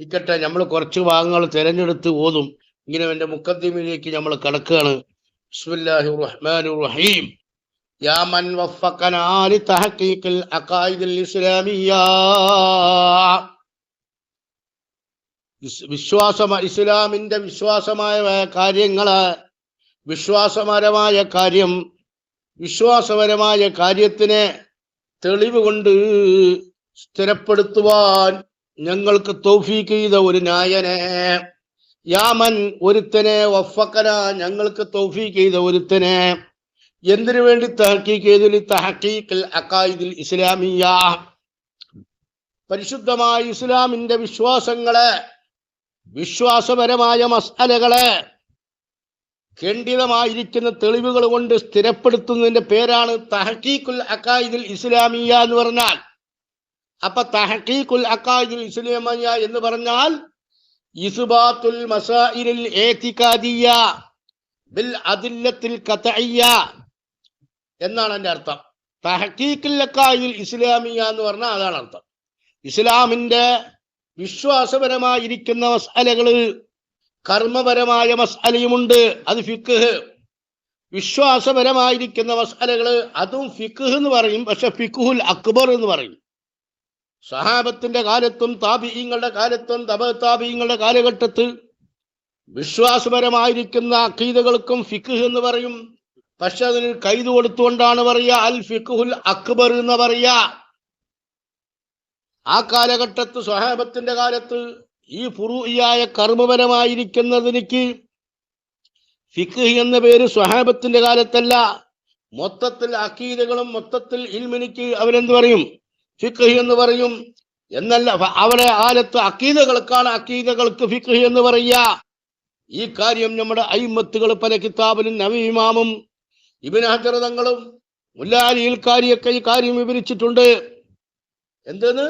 ഇക്കട്ടെ നമ്മൾ കുറച്ച് ഭാഗങ്ങൾ തിരഞ്ഞെടുത്ത് ഓതും ഇങ്ങനെ എന്റെ മുക്കദ്ദീമിലേക്ക് നമ്മൾ കടക്കുകയാണ് ബിസ്മില്ലാഹി റഹ്മാൻ റഹീം يا من وفقنا لتحقيق العقائد الإسلامية വിസ്- വിശ്വാസമ ഇസ്ലാമിന്റെ വിശ്വാസമായ കാര്യങ്ങള് വിശ്വാസപരമായ കാര്യം വിശ്വാസപരമായ കാര്യത്തിനെ തെളിവ് കൊണ്ട് സ്ഥിരപ്പെടുത്തുവാൻ ഞങ്ങൾക്ക് തൗഫീക്ക് ചെയ്ത ഒരു നായനെ. യാമൻ ഒരുത്തനെ വഫക്കന ഞങ്ങൾക്ക് തൗഫീക്ക് ചെയ്ത ഒരുത്തനെ. എന്തിനു വേണ്ടി തഹക്കീക്ക് ചെയ്തു? തഹക്കീക്കൽ അക്കായിദിൽ ഇസ്ലാമിയ. പരിശുദ്ധമായ ഇസ്ലാമിന്റെ വിശ്വാസങ്ങളെ വിശ്വാസപരമായ മസാലകളെ ഖണ്ഡിതമായിരിക്കുന്ന തെളിവുകൾ കൊണ്ട് സ്ഥിരപ്പെടുത്തുന്നതിന്റെ പേരാണ് തഹക്കീഖുൽ അക്കായിദിൽ ഇസ്ലാമിയ എന്ന് പറഞ്ഞാൽ അപ്പൊ തഹക്കീഖുൽ അക്കായിദുൽ ഇസ്ലാമിയ എന്ന് പറഞ്ഞാൽ ഇസ്ബാത്തുൽ മസാഇലിൽ ഏത്തിക്കാദിയ ബിൽ അദില്ലത്തിൽ കതഇയ്യ എന്നാണ് എന്റെ അർത്ഥം. തഹക്കീഖുൽ അക്കായിദുൽ ഇസ്ലാമിയ എന്ന് പറഞ്ഞാൽ അതാണ് അർത്ഥം. ഇസ്ലാമിന്റെ വിശ്വാസപരമായിരിക്കുന്ന മസ്അലകൾ കർമ്മപരമായ മസാലയുമുണ്ട് അത് ഫിക്ക് വിശ്വാസപരമായിരിക്കുന്ന മസ്അലകൾ അതും ഫിക്ക് എന്ന് പറയും. പക്ഷെ ഫിഖുൽ അക്ബർ എന്ന് പറയും. സഹാബത്തിന്റെ കാലത്തും താപീയങ്ങളുടെ കാലത്തും തപ താപീയങ്ങളുടെ കാലഘട്ടത്തിൽ വിശ്വാസപരമായിരിക്കുന്ന അക്കീതകൾക്കും ഫിഖ് എന്ന് പറയും. പക്ഷെ അതിന് കൈത് കൊടുത്തുകൊണ്ടാണ് പറയുക അൽ ഫിഖുൽ അക്ബർ എന്ന് പറയുക. ആ കാലഘട്ടത്ത് സ്വഹാബത്തിന്റെ കാലത്ത് ഈ ഫുറൂയായ കർമ്മപരമായിരിക്കുന്നതിനിക്ക് ഫിഖ് എന്ന പേര് സ്വഹാബത്തിന്റെ കാലത്തല്ല. മൊത്തത്തിൽ അക്കീദകളും മൊത്തത്തിൽ ഇൽമിനിക്ക് അവരെന്ത് പറയും? ഫിഖ് എന്ന് പറയും. എന്നല്ല അവരെ ആലത്ത് അക്കീതകൾക്കാണ് അക്കീതകൾക്ക് ഫിഖ് എന്ന് പറയുക. ഈ കാര്യം നമ്മുടെ അയിമത്തുകൾ പല കിതാബിലും നവീമാമും ഇബിൻ ഹജർ തങ്ങളും മുല്ലാലിയിൽ കാര്യൊക്കെ ഈ കാര്യം വിവരിച്ചിട്ടുണ്ട്. എന്തെന്ന്?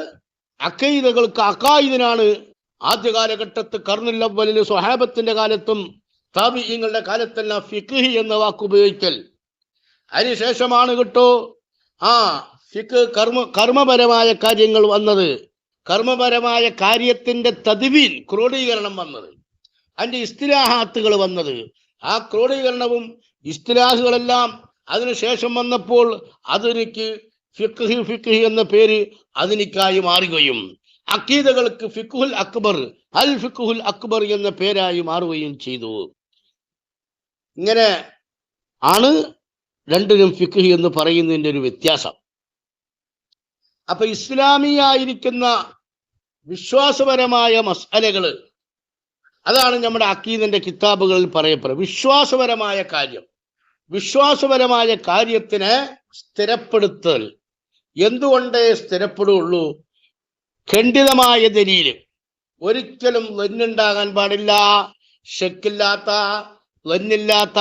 അക്കൈതകൾക്ക് അക്കായിദിനാണ് ആദ്യ കാലഘട്ടത്ത് കർണുല്ലവലിൽ സ്വഹാബത്തിന്റെ കാലത്തും താബിയങ്ങളുടെ കാലത്തെല്ലാം ഫിഖ് എന്ന വാക്ക് ഉപയോഗിക്കൽ. അതിനുശേഷമാണ് കിട്ടോ ആ ഫിഖ് കർമ്മ കർമ്മപരമായ കാര്യങ്ങൾ വന്നത് കർമ്മപരമായ കാര്യത്തിന്റെ തതിവിൽ ക്രോഡീകരണം വന്നത് അതിന്റെ ഇസ്തിലാഹാത്തുകൾ വന്നത്. ആ ക്രോഡീകരണവും ഇസ്തിലാഹുകളെല്ലാം അതിനുശേഷം വന്നപ്പോൾ അതിനിക്ക് ഫിഖ് ഫിഖ് എന്ന പേര് അതിനിക്കായി മാറുകയും അക്കീദകൾക്ക് ഫിഖുൽ അക്ബർ അൽ ഫിഖുൽ അക്ബർ എന്ന പേരായി മാറുകയും ചെയ്തു. ഇങ്ങനെ ആണ് രണ്ടിനും ഫിഖ് എന്ന് പറയുന്നതിന്റെ ഒരു വ്യത്യാസം. അപ്പൊ ഇസ്ലാമിയായിരിക്കുന്ന വിശ്വാസപരമായ മസാലകൾ അതാണ് നമ്മുടെ അക്കീദിന്റെ കിതാബുകളിൽ പറയപ്പെടുന്നത്. വിശ്വാസപരമായ കാര്യം. വിശ്വാസപരമായ കാര്യത്തിനെ സ്ഥിരപ്പെടുത്തൽ. എന്തുകൊണ്ടേ സ്ഥിരപ്പെടുകയുള്ളൂ ഖണ്ഡിതമായ ദലീൽ. ഒരിക്കലും ലന്നുണ്ടാകാൻ പാടില്ല ഷെക്കില്ലാത്ത ലന്നില്ലാത്ത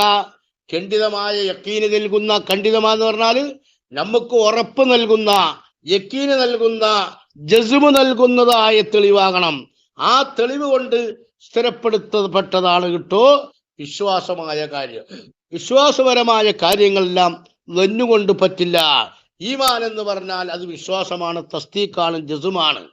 ഖണ്ഡിതമായ യക്കീന് നൽകുന്ന ഖണ്ഡിതമാന്ന് പറഞ്ഞാൽ നമുക്ക് ഉറപ്പ് നൽകുന്ന യക്കീന് നൽകുന്ന ജസുമ് നൽകുന്നതായ തെളിവാകണം. ആ തെളിവ് കൊണ്ട് സ്ഥിരപ്പെടുത്തപ്പെട്ടതാണ് കിട്ടോ? വിശ്വാസമായ കാര്യം. വിശ്വാസപരമായ കാര്യങ്ങളെല്ലാം ലന്നുകൊണ്ട് പറ്റില്ല. ഈമാൻ എന്ന് പറഞ്ഞാൽ അത് വിശ്വാസമാണ് തസ്തീക്കാണ് ജസുമാണ്.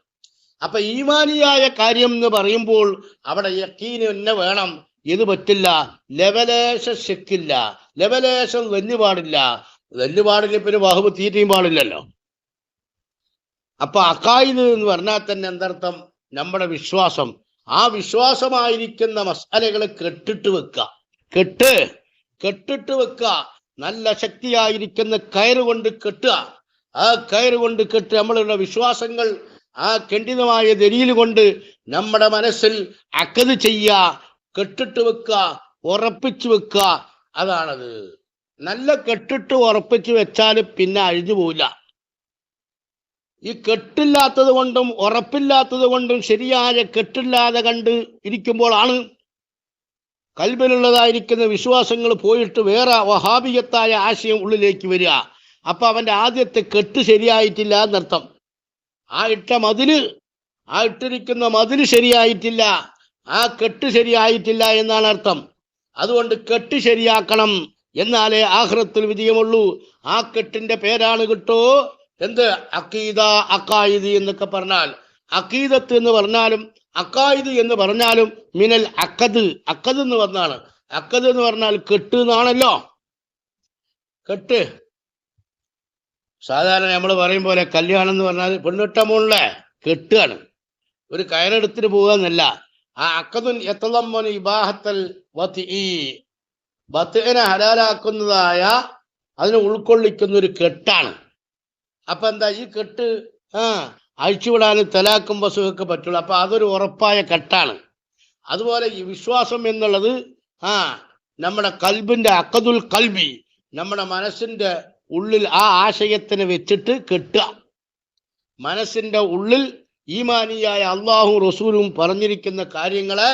അപ്പൊ ഈമാനിയായ കാര്യം എന്ന് പറയുമ്പോൾ അവിടെ യക്കീന് തന്നെ വേണം. ഇത് പറ്റില്ല. ലവലേശ ശെക്കില്ല. ലവലേശം വെല്ലുപാടില്ല വെല്ലുപാടില്ല പിന്നെ ബാഹുബ് തീറ്റയും പാടില്ലല്ലോ. അപ്പൊ അക്കായിദ് എന്ന് പറഞ്ഞാൽ തന്നെ എന്തർത്ഥം? നമ്മുടെ വിശ്വാസം. ആ വിശ്വാസമായിരിക്കുന്ന മസാലകളെ കെട്ടിട്ട് വെക്കുക. കെട്ട് കെട്ടിട്ട് വെക്കുക. നല്ല ശക്തിയായിരിക്കുന്ന കയറ് കൊണ്ട് കെട്ടുക. ആ കയറ് കൊണ്ട് കെട്ട് നമ്മളുടെ വിശ്വാസങ്ങൾ ആ ഖണ്ഡിതമായ ദരിയിൽ കൊണ്ട് നമ്മുടെ മനസ്സിൽ അക്കത് ചെയ്യുക കെട്ടിട്ട് വെക്കുക ഉറപ്പിച്ചു വെക്കുക. അതാണത്. നല്ല കെട്ടിട്ട് ഉറപ്പിച്ചു വെച്ചാൽ പിന്നെ അഴിഞ്ഞു പോവില്ല. ഈ കെട്ടില്ലാത്തത് കൊണ്ടും ഉറപ്പില്ലാത്തത് കൊണ്ടും ശരിയായ കെട്ടില്ലാതെ കണ്ട് ഇരിക്കുമ്പോഴാണ് കൽബിലുള്ളതായിരിക്കുന്ന വിശ്വാസങ്ങൾ പോയിട്ട് വേറെ വഹാബിയത്തായ ആശയം ഉള്ളിലേക്ക് വരിക. അപ്പൊ അവന്റെ ആദ്യത്തെ കെട്ട് ശരിയായിട്ടില്ല എന്നർത്ഥം. ആ ഇട്ട മതിൽ ആ ഇട്ടിരിക്കുന്ന മതിൽ ശരിയായിട്ടില്ല. ആ കെട്ട് ശരിയായിട്ടില്ല എന്നാണ് അർത്ഥം. അതുകൊണ്ട് കെട്ട് ശരിയാക്കണം എന്നാലേ ആഹ്റത്തിൽ വിജയമുള്ളൂ ആ കെട്ടിന്റെ പേരാണ് കിട്ടോ? എന്ത്? അക്കീദ അക്കായിദ് എന്നൊക്കെ പറഞ്ഞാൽ അക്കീദത്ത് എന്ന് പറഞ്ഞാലും അക്കായിദ് എന്ന് പറഞ്ഞാലും മിനൽ അക്കത് അക്കത് എന്ന് പറഞ്ഞാണ്. അക്കത് എന്ന് പറഞ്ഞാൽ കെട്ട് എന്നാണല്ലോ. കെട്ട്. സാധാരണ നമ്മൾ പറയും പോലെ കല്യാണം എന്ന് പറഞ്ഞാൽ പെണ്ണിട്ട മോളിലെ കെട്ടുകയാണ് ഒരു കയറെടുത്തിട്ട് പോകുക എന്നല്ല ആ അക്കതുൻ എത്തലമ്മൻ ബത്തിനെ ഹലാലാക്കുന്നതായ അതിനെ ഉൾക്കൊള്ളിക്കുന്ന ഒരു കെട്ടാണ്. അപ്പൊ എന്താ ഈ കെട്ട് ആ അഴിച്ചുവിടാനും തലാക്കും വസുവൊക്കെ പറ്റുള്ളൂ. അപ്പൊ അതൊരു ഉറപ്പായ കെട്ടാണ്. അതുപോലെ ഈ വിശ്വാസം എന്നുള്ളത് ആ നമ്മുടെ കൽബിന്റെ അക്കതുൽ കൽബി നമ്മുടെ മനസ്സിന്റെ ഉള്ളിൽ ആ ആശയത്തിന് വെച്ചിട്ട് കെട്ടുക. മനസ്സിന്റെ ഉള്ളിൽ ഈമാനിയായ അള്ളാഹും റസൂലും പറഞ്ഞിരിക്കുന്ന കാര്യങ്ങളെ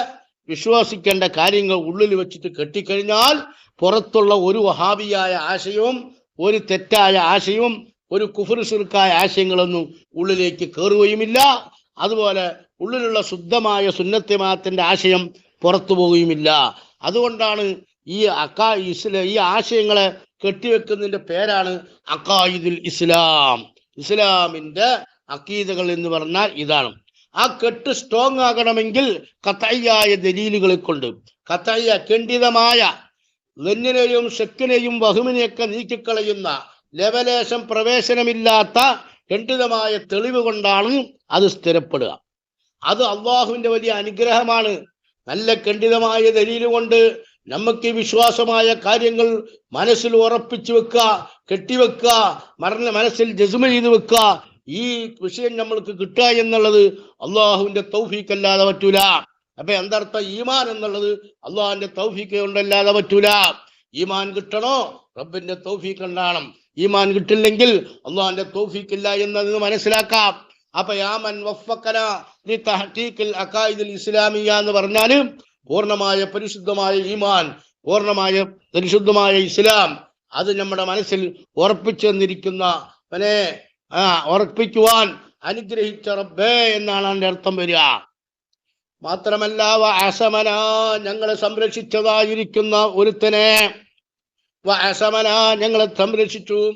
വിശ്വസിക്കേണ്ട കാര്യങ്ങൾ ഉള്ളിൽ വെച്ചിട്ട് കെട്ടിക്കഴിഞ്ഞാൽ പുറത്തുള്ള ഒരു വഹാബിയായ ആശയവും ഒരു തെറ്റായ ആശയവും ഒരു കുഫുർ സുർക്കായ ആശയങ്ങളൊന്നും ഉള്ളിലേക്ക് കയറുകയുമില്ല അതുപോലെ ഉള്ളിലുള്ള ശുദ്ധമായ സുന്നത്തിമാത്തിന്റെ ആശയം പുറത്തു പോവുകയുമില്ല. അതുകൊണ്ടാണ് ഈ അക്കാ ഇസ്ല ഈ ആശയങ്ങളെ കെട്ടിവെക്കുന്നതിന്റെ പേരാണ് അക്കായിദുൽ ഇസ്ലാം. ഇസ്ലാമിന്റെ അക്കീദകൾ എന്ന് പറഞ്ഞാൽ ഇതാണ്. ആ കെട്ട് സ്ട്രോങ് ആകണമെങ്കിൽ കത്തയ്യായ ദലീലുകളെ കൊണ്ട് കത്തയ്യ ഖണ്ഡിതമായ ലെന്നിനെയും ഷെക്കിനെയും വഹുമിനെയൊക്കെ നീക്കിക്കളയുന്ന ലവലേശം പ്രവേശനമില്ലാത്ത ഖണ്ഡിതമായ തെളിവ് കൊണ്ടാണ് അത് സ്ഥിരപ്പെടുക. അത് അള്ളാഹുവിന്റെ വലിയ അനുഗ്രഹമാണ്. നല്ല ഖണ്ഡിതമായ ദലീൽ കൊണ്ട് നമുക്ക് വിശ്വാസമായ കാര്യങ്ങൾ മനസ്സിൽ ഉറപ്പിച്ചു വെക്കുക കെട്ടിവെക്കുക മരണ മനസ്സിൽ ജസ്മ ചെയ്ത് വെക്കുക. ഈ വിഷയം നമ്മൾക്ക് കിട്ടുക എന്നുള്ളത് അള്ളാഹുവിന്റെ തൗഫീക്ക് അല്ലാതെ പറ്റൂല. അപ്പൊ എന്തർത്ഥം? ഈമാൻ എന്നുള്ളത് അള്ളാഹുവിന്റെ തൗഫീക്ക് കൊണ്ടല്ലാതെ പറ്റൂല. ഈമാൻ കിട്ടണോ? റബ്ബിന്റെ തൗഫീക്ക് ഉണ്ടാകണം ഈമാൻ കിട്ടില്ലെങ്കിൽ അള്ളാഹിന്റെ തോഫിക്കില്ല എന്നത് മനസ്സിലാക്കാം. അപ്പൊ യാമൻ ഇസ്ലാമിയ എന്ന് പറഞ്ഞാൽ പൂർണമായ പരിശുദ്ധമായ ഈമാൻ പൂർണമായ പരിശുദ്ധമായ ഇസ്ലാം. അത് നമ്മുടെ മനസ്സിൽ ഉറപ്പിച്ചു തന്നിരിക്കുന്ന അവനെ ആ ഉറപ്പിക്കുവാൻ അനുഗ്രഹിച്ച റബ്ബേ എന്നാണ് അതിന്റെ അർത്ഥം വരിക. മാത്രമല്ല അസമന ഞങ്ങളെ സംരക്ഷിച്ചതായിരിക്കുന്ന ഒരുത്തനെ അസമന ഞങ്ങളെ സംരക്ഷിച്ചു.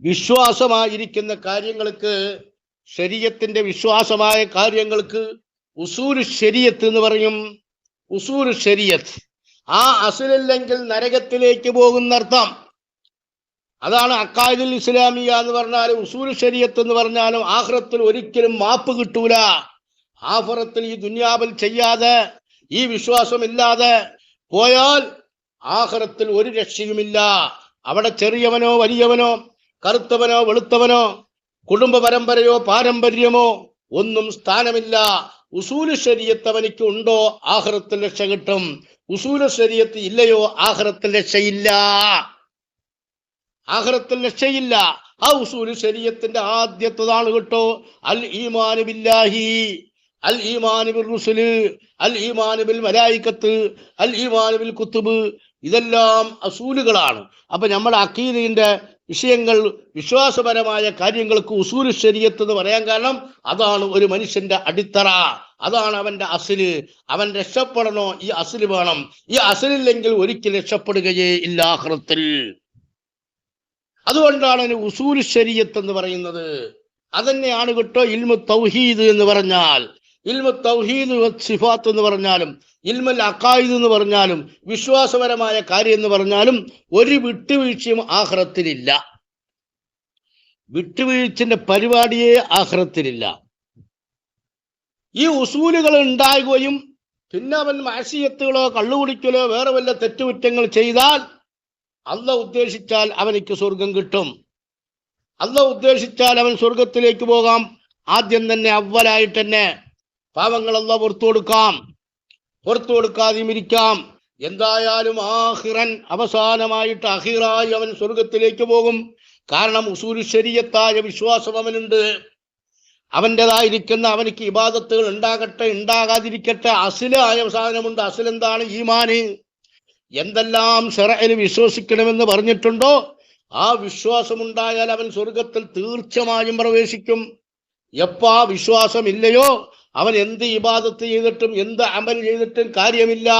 വിശ്വാസമായിരിക്കുന്ന കാര്യങ്ങൾക്ക് ശരീരത്തിന്റെ വിശ്വാസമായ കാര്യങ്ങൾക്ക് ഉസൂര് ശരീരത്ത് എന്ന് പറയും. ഉസൂര് ശരീരത്ത് ആ അസുലില്ലെങ്കിൽ നരകത്തിലേക്ക് പോകുന്നർത്ഥം. അതാണ് അക്കായതുൽ ഇസ്ലാമിയ എന്ന് പറഞ്ഞാൽ ഉസൂൽ ശരീരത്ത് എന്ന് പറഞ്ഞാലും ആഹ്റത്തിൽ ഒരിക്കലും മാപ്പ് കിട്ടൂല. ആഫറത്തിൽ ഈ ദുന്യാവിൽ ചെയ്യാതെ ഈ വിശ്വാസമില്ലാതെ പോയാൽ ആഹ്റത്തിൽ ഒരു രക്ഷയുമില്ല. അവിടെ ചെറിയവനോ വലിയവനോ കറുത്തവനോ വെളുത്തവനോ കുടുംബ പരമ്പരയോ പാരമ്പര്യമോ ഒന്നും സ്ഥാനമില്ല. ഉസൂൽ ശരീരത്ത് അവനിക്ക് ഉണ്ടോ ആഹ്റത്തിൽ രക്ഷ കിട്ടും. ഉസൂല ശരീരത്ത് ഇല്ലയോ ആഹ്റത്തിൽ രക്ഷയില്ല. ആഹ്റത്തിൽ രക്ഷയില്ല. ആ ഉസൂൽ ശരീരത്തിന്റെ ആദ്യത്തതാണ് കേട്ടോ. അൽ ഈമാനു ബില്ലാഹി അൽ ഈമാനു ബിൽ റുസുൽ അൽ ഈമാനു ബിൽ മലായിക്കത്ത് അൽ ഈമാനു ബിൽ കുത്തുബ് ഇതെല്ലാം അസൂലുകളാണ്. അപ്പൊ നമ്മൾ അക്കീദിന്റെ വിഷയങ്ങൾ വിശ്വാസപരമായ കാര്യങ്ങൾക്ക് ഉസൂൽ ശരീരത്ത് എന്ന് പറയാൻ കാരണം അതാണ് ഒരു മനുഷ്യന്റെ അടിത്തറ. അതാണ് അവന്റെ അസിൽ. അവൻ രക്ഷപ്പെടണോ? ഈ അസിൽ വേണം. ഈ അസിലില്ലെങ്കിൽ ഒരിക്കലും രക്ഷപ്പെടുകയേ ഇല്ല ആഹ്റത്തിൽ അതുകൊണ്ടാണ് അതിന് ഉസൂൽ ശരിയത്ത് എന്ന് പറയുന്നത്. അതന്നെയാണ് കേട്ടോ ഇൽമു തൗഹീദ് എന്ന് പറഞ്ഞാൽ. ഇൽമു തൗഹീദ് സിഫാത്ത് എന്ന് പറഞ്ഞാലും ഇൽമൽ അക്കായിദ് എന്ന് പറഞ്ഞാലും വിശ്വാസപരമായ കാര്യം എന്ന് പറഞ്ഞാലും ഒരു വിട്ടുവീഴ്ചയും ആഹ്റത്തിലില്ല. വിട്ടുവീഴ്ചന്റെ പരിപാടിയെ ആഹ്റത്തിലില്ല. ഈ ഉസൂലുകൾ ഉണ്ടാകുകയും പിന്നെ അവൻ മാസിയത്തുകളോ കള്ളുകുടിക്കലോ വേറെ വല്ല തെറ്റുകുറ്റങ്ങൾ ചെയ്താൽ അല്ല ഉദ്ദേശിച്ചാൽ അവനിക്ക് സ്വർഗം കിട്ടും. അല്ല ഉദ്ദേശിച്ചാൽ അവൻ സ്വർഗത്തിലേക്ക് പോകാം. ആദ്യം തന്നെ അവലായിട്ട് തന്നെ പാവങ്ങളല്ല പുറത്തു കൊടുക്കാം. പുറത്തു കൊടുക്കാതെയും ഇരിക്കാം. എന്തായാലും ആഹിറൻ അവസാനമായിട്ട് അഹിറായി അവൻ സ്വർഗത്തിലേക്ക് പോകും. കാരണം ഉസൂൽ ശരിയത്തായ വിശ്വാസം അവനുണ്ട്. അവന്റെതായിരിക്കുന്ന അവനിക്ക് ഇബാദത്തുകൾ ഉണ്ടാകട്ടെ ഉണ്ടാകാതിരിക്കട്ടെ അസിലായ സാധനമുണ്ട്. അസിലെന്താണ് ഈമാന്. എന്തെല്ലാം ഷെറയിൽ വിശ്വസിക്കണമെന്ന് പറഞ്ഞിട്ടുണ്ടോ? ആ വിശ്വാസമുണ്ടായാൽ അവൻ സ്വർഗത്തിൽ തീർച്ചയായും പ്രവേശിക്കും. എപ്പാ വിശ്വാസമില്ലയോ? അവൻ എന്ത് ഇബാദത്ത് ചെയ്തിട്ടും എന്ത് അമൽ ചെയ്തിട്ടും കാര്യമില്ല.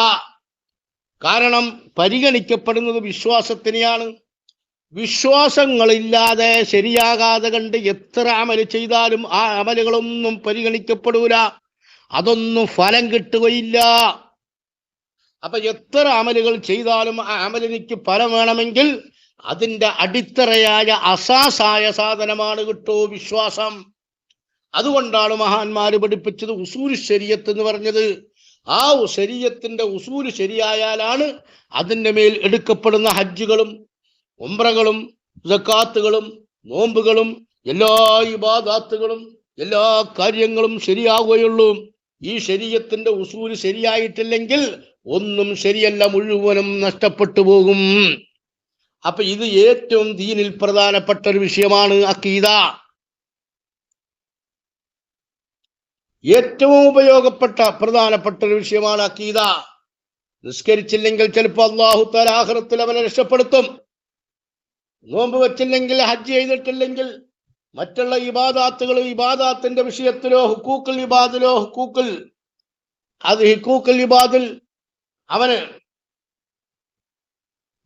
കാരണം പരിഗണിക്കപ്പെടുന്നത് വിശ്വാസത്തിനെയാണ്. വിശ്വാസങ്ങളില്ലാതെ ശരിയാകാതെ കണ്ട് എത്ര അമൽ ചെയ്താലും ആ അമലുകളൊന്നും പരിഗണിക്കപ്പെടൂല. അതൊന്നും ഫലം കിട്ടുകയില്ല. അപ്പൊ എത്ര അമലുകൾ ചെയ്താലും ആ അമലിനിക്ക് ഫലം വേണമെങ്കിൽ അതിന്റെ അടിത്തറയായ അസാസായ സാധനമാണ് കിട്ടൂ വിശ്വാസം. അതുകൊണ്ടാണ് മഹാന്മാർ പഠിപ്പിച്ചത് ഉസൂൽ ശരീരത്ത് എന്ന് പറഞ്ഞത്. ആ ശരീരത്തിന്റെ ഉസൂര് ശരിയായാലാണ് അതിന്റെ മേൽ എടുക്കപ്പെടുന്ന ഹജ്ജുകളും ഉംറകളും ജക്കാത്തുകളും നോമ്പുകളും എല്ലാ ഇബാദാത്തുകളും എല്ലാ കാര്യങ്ങളും ശരിയാവുകയുള്ളൂ. ഈ ശരീരത്തിന്റെ ഉസൂര് ശരിയായിട്ടില്ലെങ്കിൽ ഒന്നും ശരിയല്ല മുഴുവനും നഷ്ടപ്പെട്ടു പോകും. അപ്പൊ ഇത് ഏറ്റവും ദീനിൽ പ്രധാനപ്പെട്ട ഒരു വിഷയമാണ് അക്കീദ. ഏറ്റവും ഉപയോഗപ്പെട്ട പ്രധാനപ്പെട്ട ഒരു വിഷയമാണ് അക്കീത നിസ്കരിച്ചില്ലെങ്കിൽ ചിലപ്പോൾ അള്ളാഹു തലാഹൃത്തിൽ അവനെ രക്ഷപ്പെടുത്തും. നോമ്പ് വെച്ചില്ലെങ്കിൽ ഹജ്ജ് ചെയ്തിട്ടില്ലെങ്കിൽ മറ്റുള്ള ഇബാദാത്തുകളും ഇബാദാത്തിന്റെ വിഷയത്തിലോ ഹുക്കൂക്കൽ ഇബാദിലോ ഹുക്കൂക്കൽ അത് ഹിക്കൂക്കൽ ഇബാദിൽ അവന്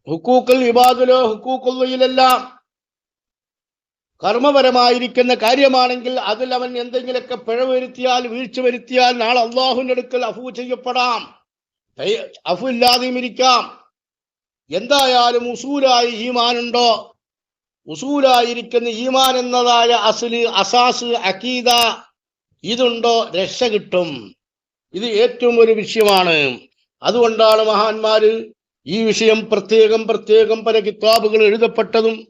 ഹുക്കൂക്കൽ ഇബാദിലോ ഹുക്കൂക്കുള്ളയിലെല്ലാം കർമ്മപരമായിരിക്കുന്ന കാര്യമാണെങ്കിൽ അതിൽ അവൻ എന്തെങ്കിലുമൊക്കെ പിഴ വരുത്തിയാൽ വീഴ്ച വരുത്തിയാൽ നാളെ അള്ളാഹുവിന്റെ അടുക്കൽ അഫു ചെയ്യപ്പെടാം. അഫു ഇല്ലാതെയും ഇരിക്കാം. എന്തായാലും ഉസൂലായി ഈമാനുണ്ടോ? ഉസൂലായിരിക്കുന്ന ഈമാൻ എന്നതായ അസുൽ അസാസ് അക്കീദ ഇതുണ്ടോ? രക്ഷ കിട്ടും. ഇത് ഏറ്റവും ഒരു വിഷയമാണ്. അതുകൊണ്ടാണ് മഹാന്മാര് ഈ വിഷയം പ്രത്യേകം പ്രത്യേകം പല കിതാബുകൾ എഴുതപ്പെട്ടതും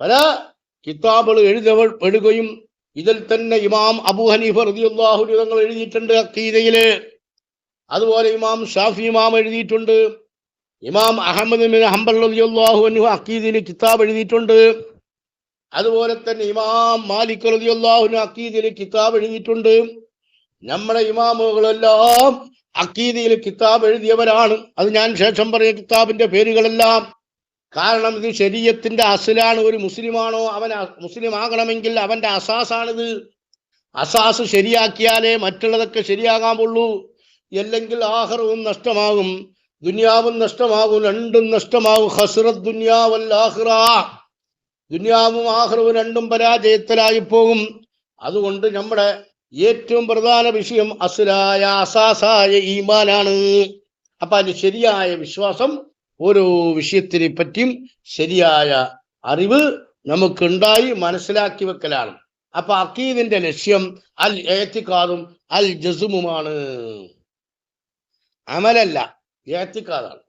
പല കിതാബുകൾ എഴുതപ്പെടുകയും ഇതിൽ തന്നെ ഇമാം അബു ഹനീഫ് റതിയുള്ളാഹു തങ്ങൾ എഴുതിയിട്ടുണ്ട് അക്കീദയിൽ അതുപോലെ ഇമാം ഷാഫി ഇമാം എഴുതിയിട്ടുണ്ട്. ഇമാം അഹമ്മദ് ബിൻ ഹംബൽ റതിയുള്ളാഹു അൻഹു അക്കീദയിൽ കിതാബ് എഴുതിയിട്ടുണ്ട്. അതുപോലെ തന്നെ ഇമാം മാലിക് റളിയല്ലാഹു അക്കീദിന് കിതാബ് എഴുതിയിട്ടുണ്ട്. നമ്മുടെ ഇമാമുകളെല്ലാം അക്കീദിയിൽ കിതാബ് എഴുതിയവരാണ്. അത് ഞാൻ ശേഷം പറഞ്ഞ കിതാബിന്റെ പേരുകളെല്ലാം. കാരണം ഇത് ശരീരത്തിന്റെ അസിലാണ്. ഒരു മുസ്ലിമാണോ അവൻ മുസ്ലിം ആകണമെങ്കിൽ അവന്റെ അസാസാണിത്. അസാസ് ശരിയാക്കിയാലേ മറ്റുള്ളതൊക്കെ ശരിയാകാമുള്ളൂ അല്ലെങ്കിൽ ആഹ്റവും നഷ്ടമാകും. ദുനിയാവും നഷ്ടമാകും. രണ്ടും നഷ്ടമാകും. ഹസ്രത് ദുനിയാവൽ ആഹ്റ. ദുനിയാവും ആഹ്റവും രണ്ടും പരാജയത്തിലായി പോകും അതുകൊണ്ട് നമ്മുടെ ഏറ്റവും പ്രധാന വിഷയം അസുലായ അസാസായ ഈമാനാണ്. അപ്പൊ അതിന് ശരിയായ വിശ്വാസം ഓരോ വിഷയത്തിനെ പറ്റിയും ശരിയായ അറിവ് നമുക്കുണ്ടായി മനസ്സിലാക്കി വെക്കലാണ്. അപ്പൊ അക്കീദിന്റെ ലക്ഷ്യം അൽ ഏത്തിക്കാതും അൽ ജസുമുമാണ്. അമലല്ല ഏത്തിക്കാതാണ്